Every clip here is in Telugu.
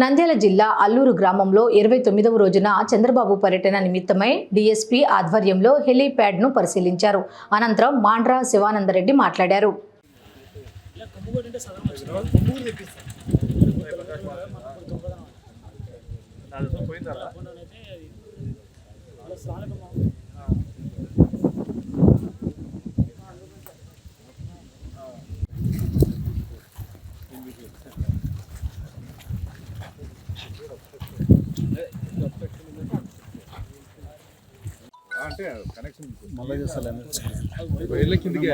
నంద్యాల జిల్లా అల్లూరు గ్రామంలో ఇరవై తొమ్మిదవ రోజున చంద్రబాబు పర్యటన నిమిత్తమై డీఎస్పీ ఆధ్వర్యంలో హెలీప్యాడ్ను పరిశీలించారు. అనంతరం మాండ్రా శివానందరెడ్డి మాట్లాడారు. మళ్ళీ చేస్తాను వైర్ల కిందికి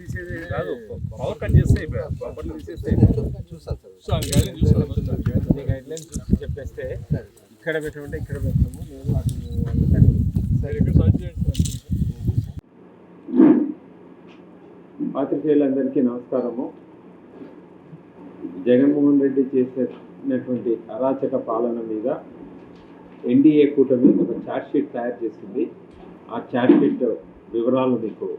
తీసేది కాదు పవర్ కట్ చేస్తే పవర్ తీసేస్తే గైడ్ చూసి చెప్పేస్తే ఇక్కడ పెట్టమంటే ఇక్కడ పెట్టాము సరే ఇక్కడ సర్చ్ చేయండి పాత్రికేయులందరికీ నమస్కారము. జగన్మోహన్ రెడ్డి చేసినటువంటి అరాచక పాలన మీద ఎన్డీఏ కూటమి ఒక ఛార్జ్ షీట్ తయారు చేసింది. ఆ ఛార్జ్ షీట్ వివరాలు మీకు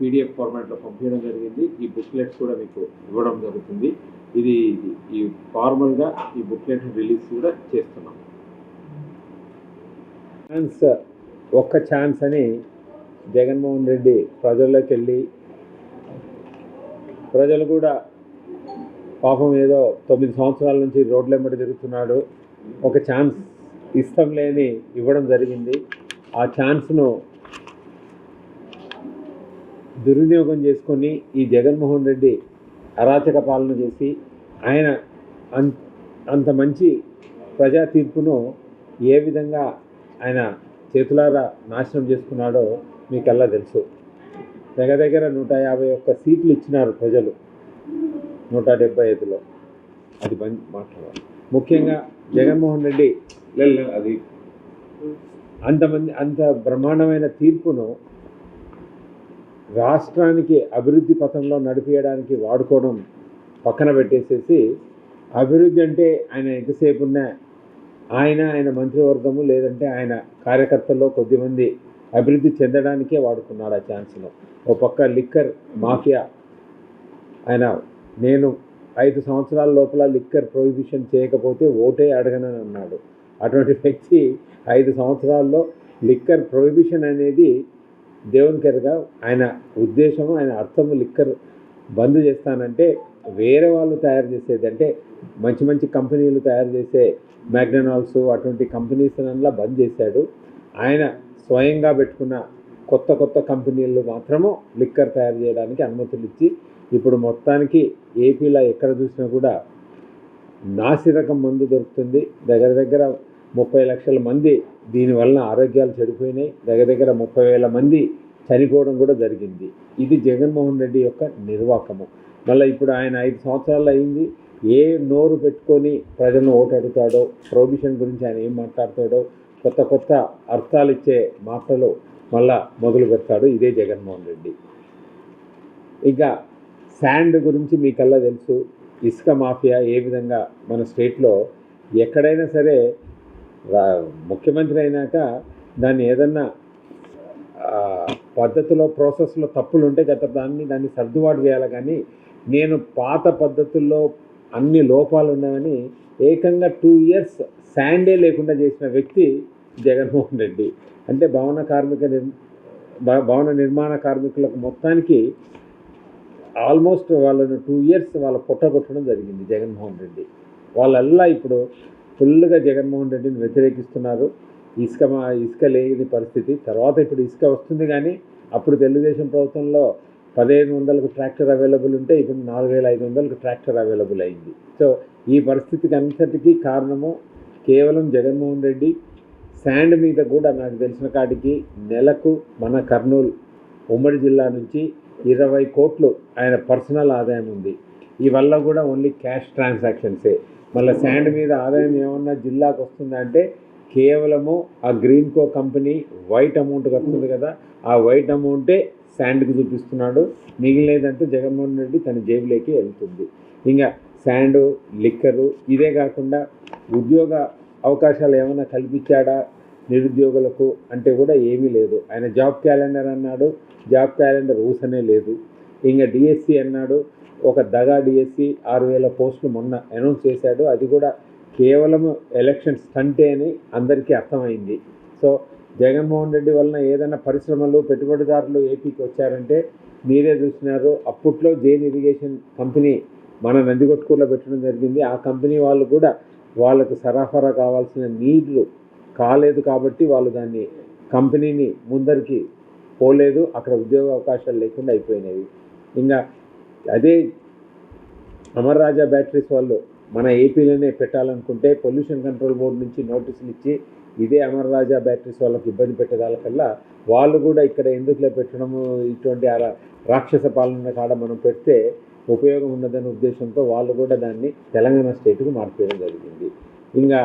పీడిఎఫ్ ఫార్మాట్లో పంపించడం జరిగింది. ఈ బుక్లెట్స్ కూడా మీకు ఇవ్వడం జరుగుతుంది. ఇది ఇది- ఈ ఫార్మల్గా ఈ బుక్లెట్ రిలీజ్ కూడా చేస్తున్నాం. ఛాన్స్ ఒక్క ఛాన్స్ అని జగన్మోహన్ రెడ్డి ప్రజల్లోకి వెళ్ళి ప్రజలు కూడా పాపం ఏదో తొమ్మిది సంవత్సరాల నుంచి రోడ్ల వెంబడి తిరుగుతున్నాడు. ఒక ఛాన్స్ ఇష్టం లేని ఇవ్వడం జరిగింది. ఆ ఛాన్స్ను దుర్వినియోగం చేసుకొని ఈ జగన్మోహన్ రెడ్డి అరాచక పాలన చేసి ఆయన అంత మంచి ప్రజా తీర్పును ఏ విధంగా ఆయన చేతులారా నాశనం చేసుకున్నాడో మీకల్లా తెలుసు. దగ్గర దగ్గర నూట యాభై ఒక్క సీట్లు ఇచ్చినారు ప్రజలు. నూట డెబ్బై ఐదులో. అది బంద్ మాట్లాడాలి. ముఖ్యంగా జగన్మోహన్ రెడ్డి అది అంతమంది అంత బ్రహ్మాండమైన తీర్పును రాష్ట్రానికి అభివృద్ధి పథంలో నడిపించడానికి వాడుకోవడం పక్కన పెట్టేసేసి అభివృద్ధి అంటే ఆయన ఎంతసేపు ఉన్న ఆయన ఆయన మంత్రివర్గము లేదంటే ఆయన కార్యకర్తల్లో కొద్దిమంది అభివృద్ధి చెందడానికే వాడుకున్నాడు ఆ ఛాన్స్ను. ఓ పక్క లిక్కర్ మాఫియా ఆయన నేను ఐదు సంవత్సరాల లోపల లిక్కర్ ప్రొహిబిషన్ చేయకపోతే ఓటే అడగనని అన్నాడు. అటువంటి వ్యక్తి ఐదు సంవత్సరాల్లో లిక్కర్ ప్రొహిబిషన్ అనేది దేవునికెరగా ఆయన ఉద్దేశము ఆయన అర్థము లిక్కర్ బంద్ చేస్తానంటే వేరే వాళ్ళు తయారు చేసేది అంటే మంచి మంచి కంపెనీలు తయారు చేసే మ్యాగ్నాల్స్ అటువంటి కంపెనీస్ అలా బంద్ చేశాడు. ఆయన స్వయంగా పెట్టుకున్న కొత్త కొత్త కంపెనీలు మాత్రము లిక్కర్ తయారు చేయడానికి అనుమతులు ఇచ్చి ఇప్పుడు మొత్తానికి ఏపీలో ఎక్కడ చూసినా కూడా నాసిరకం మందు దొరుకుతుంది. దగ్గర దగ్గర ముప్పై లక్షల మంది దీనివల్ల ఆరోగ్యాలు చెడిపోయినాయి. దగ్గర దగ్గర ముప్పై వేల మంది చనిపోవడం కూడా జరిగింది. ఇది జగన్మోహన్ రెడ్డి యొక్క నిర్వాకము. మళ్ళీ ఇప్పుడు ఆయన ఐదు సంవత్సరాలు అయింది. ఏ నోరు పెట్టుకొని ప్రజలను ఓటు అడుగుతాడో ప్రొహిబిషన్ గురించి ఆయన ఏం మాట్లాడతాడో కొత్త కొత్త అర్థాలు ఇచ్చే మాటలు మళ్ళా మొదలు పెడతాడు ఇదే జగన్మోహన్ రెడ్డి. ఇంకా శాండ్ గురించి మీకల్లా తెలుసు. ఇసుక మాఫియా ఏ విధంగా మన స్టేట్లో ఎక్కడైనా సరే ముఖ్యమంత్రి అయినాక దాన్ని ఏదన్నా పద్ధతిలో ప్రాసెస్లో తప్పులు ఉంటే గత దాన్ని దాన్ని సర్దుబాటు చేయాలి. కానీ నేను పాత పద్ధతుల్లో అన్ని లోపాలు ఉన్నాయని ఏకంగా టూ ఇయర్స్ శాండే లేకుండా చేసిన వ్యక్తి జగన్మోహన్ రెడ్డి. అంటే భవన కార్మిక నిర్ భవన నిర్మాణ కార్మికులకు మొత్తానికి ఆల్మోస్ట్ వాళ్ళను టూ ఇయర్స్ వాళ్ళ పుట్టగొట్టడం జరిగింది జగన్మోహన్ రెడ్డి. వాళ్ళల్లా ఇప్పుడు ఫుల్గా జగన్మోహన్ రెడ్డిని వ్యతిరేకిస్తున్నారు. ఇసుక మా ఇసుక లేని పరిస్థితి. తర్వాత ఇప్పుడు ఇసుక వస్తుంది కానీ అప్పుడు తెలుగుదేశం ప్రభుత్వంలో పదిహేను వందలకు ట్రాక్టర్ అవైలబుల్ ఉంటే ఇప్పుడు నాలుగు వేల ఐదు వందలకు ట్రాక్టర్ అవైలబుల్ అయింది. సో ఈ పరిస్థితికి అంతటికీ కారణము కేవలం జగన్మోహన్ రెడ్డి. శాండ్ మీద కూడా నాకు తెలిసిన కాడికి నెలకు మన కర్నూలు ఉమ్మడి జిల్లా నుంచి ఇరవై కోట్లు ఆయన పర్సనల్ ఆదాయం ఉంది. ఈ వల్ల కూడా ఓన్లీ క్యాష్ ట్రాన్సాక్షన్సే. మళ్ళీ శాండ్ మీద ఆదాయం ఏమన్నా జిల్లాకు వస్తుందంటే కేవలము ఆ Greenko company white amount కడుతుంది కదా ఆ వైట్ అమౌంటే శాండ్కి చూపిస్తున్నాడు. మిగిలినదంటే జగన్మోహన్ రెడ్డి తన జేబులోకి వెళ్తుంది. ఇంకా శాండ్ లిక్కరు ఇదే కాకుండా ఉద్యోగ అవకాశాలు ఏమైనా కల్పించాడా? నిరుద్యోగులకు అంటే కూడా ఏమీ లేదు. ఆయన జాబ్ క్యాలెండర్ అన్నాడు జాబ్ క్యాలెండర్ ఊసనే లేదు. ఇంకా డిఎస్సి అన్నాడు ఒక దగా డిఎస్సి ఆరు వేల పోస్టులు మొన్న అనౌన్స్ చేశాడు. అది కూడా కేవలం ఎలక్షన్ స్టంటే అని అందరికీ అర్థమైంది. సో జగన్మోహన్ రెడ్డి వలన ఏదైనా పరిశ్రమలు పెట్టుబడిదారులు ఏపీకి వచ్చారంటే మీరే చూసినారు. అప్పట్లో జైన్ ఇరిగేషన్ కంపెనీ మన నందిగొట్టుకూరులో పెట్టడం జరిగింది. ఆ కంపెనీ వాళ్ళు కూడా వాళ్ళకు సరఫరా కావాల్సిన నీళ్ళు కాలేదు కాబట్టి వాళ్ళు దాన్ని కంపెనీని ముందరికి పోలేదు. అక్కడ ఉద్యోగ అవకాశాలు లేకుండా అయిపోయినవి. ఇంకా అదే అమర్ రాజా బ్యాటరీస్ వాళ్ళు మన ఏపీలోనే పెట్టాలనుకుంటే పొల్యూషన్ కంట్రోల్ బోర్డు నుంచి నోటీసులు ఇచ్చి ఇదే అమర్ రాజా బ్యాటరీస్ వాళ్ళకి ఇబ్బంది పెట్టేదానికల్లా వాళ్ళు కూడా ఇక్కడ ఎందుకులే పెట్టడము? ఇటువంటి అలా రాక్షస పాలన కాడ మనం పెడితే ఉపయోగం ఉన్నదనే ఉద్దేశంతో వాళ్ళు కూడా దాన్ని తెలంగాణ స్టేట్కు మార్పేయడం జరిగింది. ఇంకా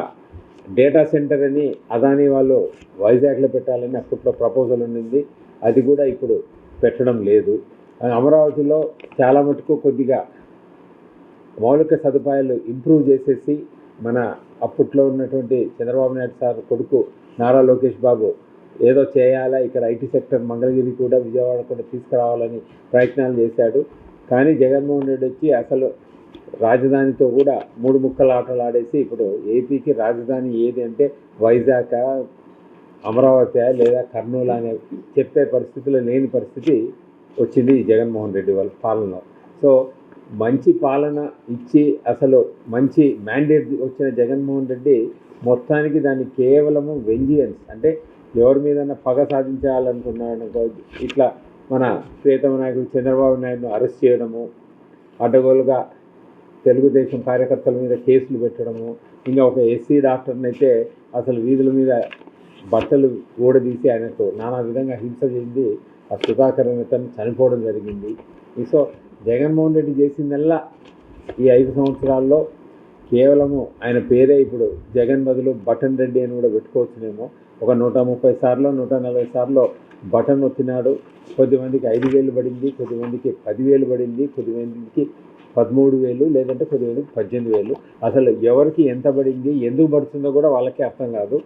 డేటా సెంటర్ అని అదాని వాళ్ళు వైజాగ్లో పెట్టాలని అప్పట్లో ప్రపోజల్ ఉండింది. అది కూడా ఇప్పుడు పెట్టడం లేదు. అమరావతిలో చాలా మటుకు కొద్దిగా మౌలిక సదుపాయాలు ఇంప్రూవ్ చేసేసి మన అప్పట్లో ఉన్నటువంటి చంద్రబాబు నాయుడు సార్ కొడుకు నారా లోకేష్ బాబు ఏదో చేయాలా ఇక్కడ ఐటీ సెక్టర్ మంగళగిరి కూడా విజయవాడ కూడా తీసుకురావాలని ప్రయత్నాలు చేశాడు. కానీ జగన్మోహన్ రెడ్డి వచ్చి అసలు రాజధానితో కూడా మూడు ముక్కలు ఆటలు ఆడేసి ఇప్పుడు ఏపీకి రాజధాని ఏది అంటే వైజాగ్ అమరావతి లేదా కర్నూలు అనే చెప్పే పరిస్థితిలో లేని పరిస్థితి వచ్చింది జగన్మోహన్ రెడ్డి వాళ్ళ పాలనలో. సో మంచి పాలన ఇచ్చి అసలు మంచి మ్యాండేట్ వచ్చిన జగన్మోహన్ రెడ్డి మొత్తానికి దాన్ని కేవలము వెంజియన్స్ అంటే ఎవరి మీద పగ సాధించాలనుకున్నాడనుకో ఇట్లా మన ప్రియతమ నాయకుడు చంద్రబాబు నాయుడును అరెస్ట్ చేయడము అడ్డగోలుగా తెలుగుదేశం కార్యకర్తల మీద కేసులు పెట్టడము ఇంకా ఒక ఎస్సీ డాక్టర్ని అయితే అసలు వీధుల మీద బట్టలు ఊడదీసి ఆయనతో నానా విధంగా హింస చెంది ఆ సుధాకర్ అతను చనిపోవడం జరిగింది. సో జగన్మోహన్ రెడ్డి చేసిందల్లా ఈ ఐదు సంవత్సరాల్లో కేవలము ఆయన పేరే ఇప్పుడు జగన్ బదులు బటన్ రెడ్డి అని కూడా పెట్టుకోవచ్చునేమో. ఒక నూట ముప్పై సార్లు నూట నలభై సార్లు బటన్ వచ్చినాడు కొద్దిమందికి ఐదు వేలు పడింది కొద్దిమందికి పదివేలు పడింది కొద్దిమందికి పదమూడు వేలు లేదంటే పదివేలు పద్దెనిమిది వేలు. అసలు ఎవరికి ఎంత పడింది ఎందుకు పడుతుందో కూడా వాళ్ళకి అర్థం కాదు.